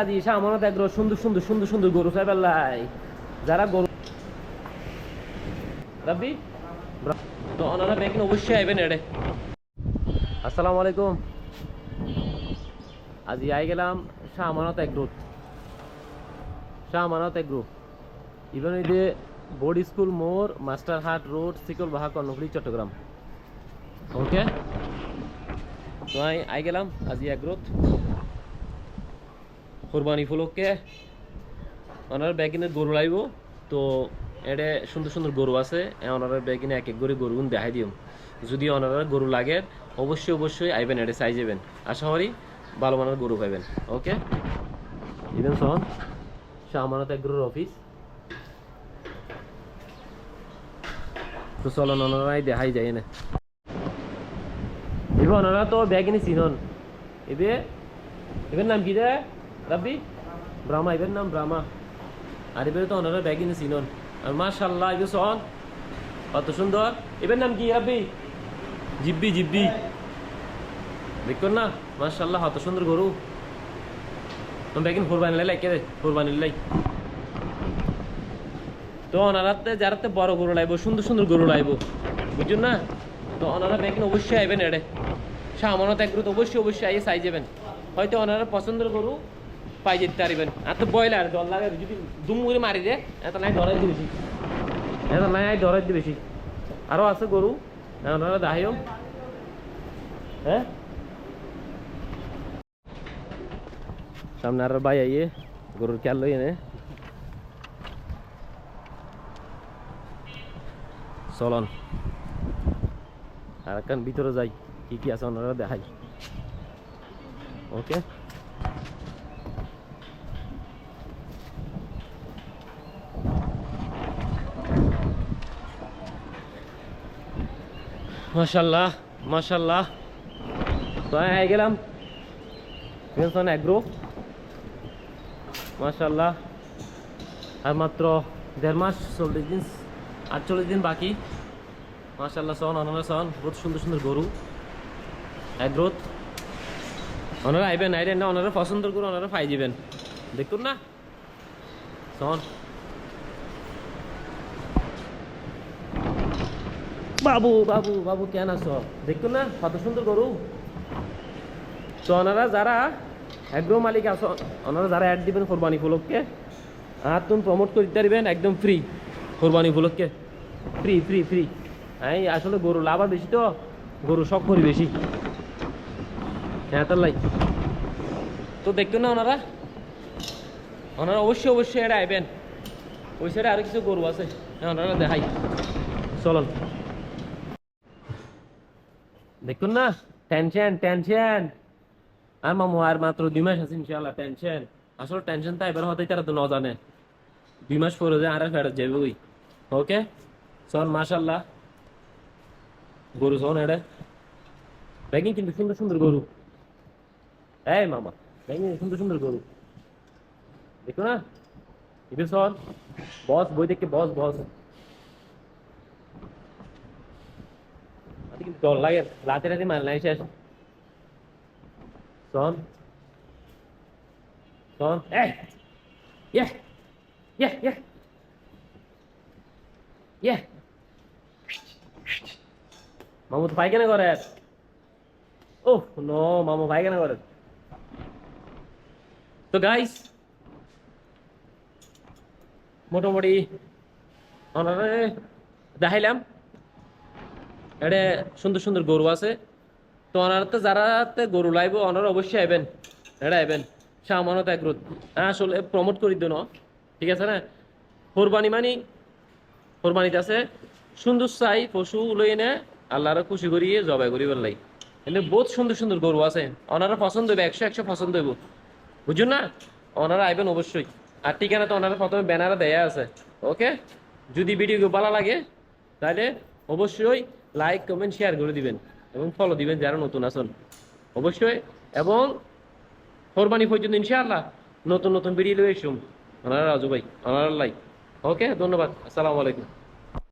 আজি সামনত এগ্রো সুন্দর সুন্দর সুন্দর সুন্দর গরু চাই পেলাই যারা গরু রাব্বি? তো ওনারা ব্যাংকিং অবশ্যই আইবেন এডে। আসসালামু আলাইকুম। আজি আই গেলাম Shah Amanat agro Shah Amanat agro even এই যে বোর্ড স্কুল মোড়, master Hat road Shikalbaha, Karnaphuli, Chattogram. Okay? তো আই গেলাম আজি এগ্রোথ কোরবানি উপলক্ষে ওনার ব্যাগিনে গরু লাইব। তো এডে সুন্দর সুন্দর গরু আছে। ওনার ব্যাগিনে এক এক করে গরু দেখাই দিম। যদি ওনারা গরু লাগে, অবশ্যই অবশ্যই আইবেন এটা চাই যাবেন। আশা করি ভালো মানের গরু পাইবেন। ওকে? ইভেন সন শাহমানত এক গরুর অফিস তো চলো ওনারাই দেখাই যায় না এবার ওনারা তো ব্যাগিনে চিনন। এবে, এবার নাম কি রে? রাব্বি ব্রাহ্মা এবার নাম ব্রাহ্মা আর এবার তো ওনারা ব্যাগিন চিনন আর এবার সন কত সুন্দর। এবার নাম কি রাব্বি জিব্বি জিব্বি। দেখুন না কত সুন্দর গরু। ব্যাগিন লাই কে লাই। তো যারাতে বড় গরু লাইব, সুন্দর সুন্দর গরু লাইব। বুঝুন না? তো ওনারা ব্যাগিন অবশ্যই আইবেন এডে। সামানত এক অবশ্যই অবশ্যই আইয়ে চাই যাবেন। হয়তো ওনারা পছন্দের গরু পাই যেতে পারবেন। আর তো বয়লার দল লাগে যদি দুম করে মারি দে এত নাই ধরাই দি বেশি এত নাই ধরাই দি বেশি আরও আছে গরু ওনারা দাহিও। হ্যাঁ সামনে আর ভাই আইয়ে, গরুর খেয়াল লই এনে চলন। আর একখান ভিতরে যাই, কি কি আছে ওনারা দেখাই। ওকে? মাশাল্লাহ তো আমি গেলাম? পেনশন অ্যাগ্রো মাশাল্লাহ আর মাত্র দেড় মাস, চল্লিশ দিন, আটচল্লিশ দিন বাকি। মাশাল্লাহ সন অনারা সন, বহুত সুন্দর সুন্দর গরু। অ্যাগ্রোথ ওনারা আইবেন আইবেন না ওনারা পছন্দ করে ওনারা পাই যাবেন দেখুন না। শোন বাবু বাবু বাবু, কেন আছো দেখুন না, কত সুন্দর গরু। তো ওনারা যারা অ্যাগ্রো মালিক আছো, ওনারা যারা অ্যাড দিবেন কোরবানি উপলক্ষে, আর তুমি প্রমোট করতে পারবেন একদম ফ্রি কোরবানি উপলক্ষে। ফ্রি ফ্রি ফ্রি এই, আসলে গরু লাভ বেশি তো, গরু শখ করি বেশি। হ্যাঁ তার লাই। তো দেখবেন না ওনারা। ওনারা অবশ্যই অবশ্যই এটা আইবেন। ওই সাইডে আরও কিছু গরু আছে। হ্যাঁ ওনারা দেখাই। চলন। দেখুন না টেনশন টেনশন আর মামু, আর মাত্র দুই মাস আছে ইনশাল্লাহ টেনশন আসলে টেনশন তো এবার হতে তারা তো ন জানে দুই মাস পরে যে আর ফেরত যাবে ওই ওকে চল মাশাল্লাহ গরু শোন এটা ব্যাগিং কিন্তু সুন্দর সুন্দর গরু। এই মামা ব্যাগিং সুন্দর সুন্দর গরু। দেখো না? ইবে শোন বস, বই দেখে বস বস। লাগে রাতে রাতে মার নাই, শেষ। শোন। শোন। এই ইয়ে! ইয়ে! ইয়ে! ইয়ে! মামু তো পায়খানা করে। ও, নো, মামু পায়খানা করে। তো গাইস মোটামুটি ওনারা দেখাইলাম। এটা সুন্দর সুন্দর গরু আছে। তো ওনারা তো যারা গরু লাইব ওনারা অবশ্যই আইবেন। এটা আইবেন। সামানত একরুত আসলে প্রমোট করে দিন ঠিক আছে না? কোরবানি মানি, কোরবানিতে আছে, সুন্দর চাই পশু লই এনে আল্লাহর খুশি করিয়ে জবাই করি লাই কিন্তু বহুত সুন্দর সুন্দর গরু আছে। ওনারা পছন্দ হইবে, একশো একশো পছন্দ হইব। বুঝুন না? ওনারা আইবেন অবশ্যই। আর ঠিকানা তো ওনারা প্রথমে ব্যানারে দেয়া আছে। ওকে? যদি ভিডিও ভালো লাগে, তাহলে অবশ্যই লাইক কমেন্ট শেয়ার করে দিবেন এবং ফলো দিবেন যারা নতুন আসুন অবশ্যই। এবং কোরবানি পর্যন্ত ইনশাআল্লাহ নতুন নতুন লয়ে এসুম আনার রাজু ভাই আনার লাইক ওকে ধন্যবাদ। আসসালামু আলাইকুম।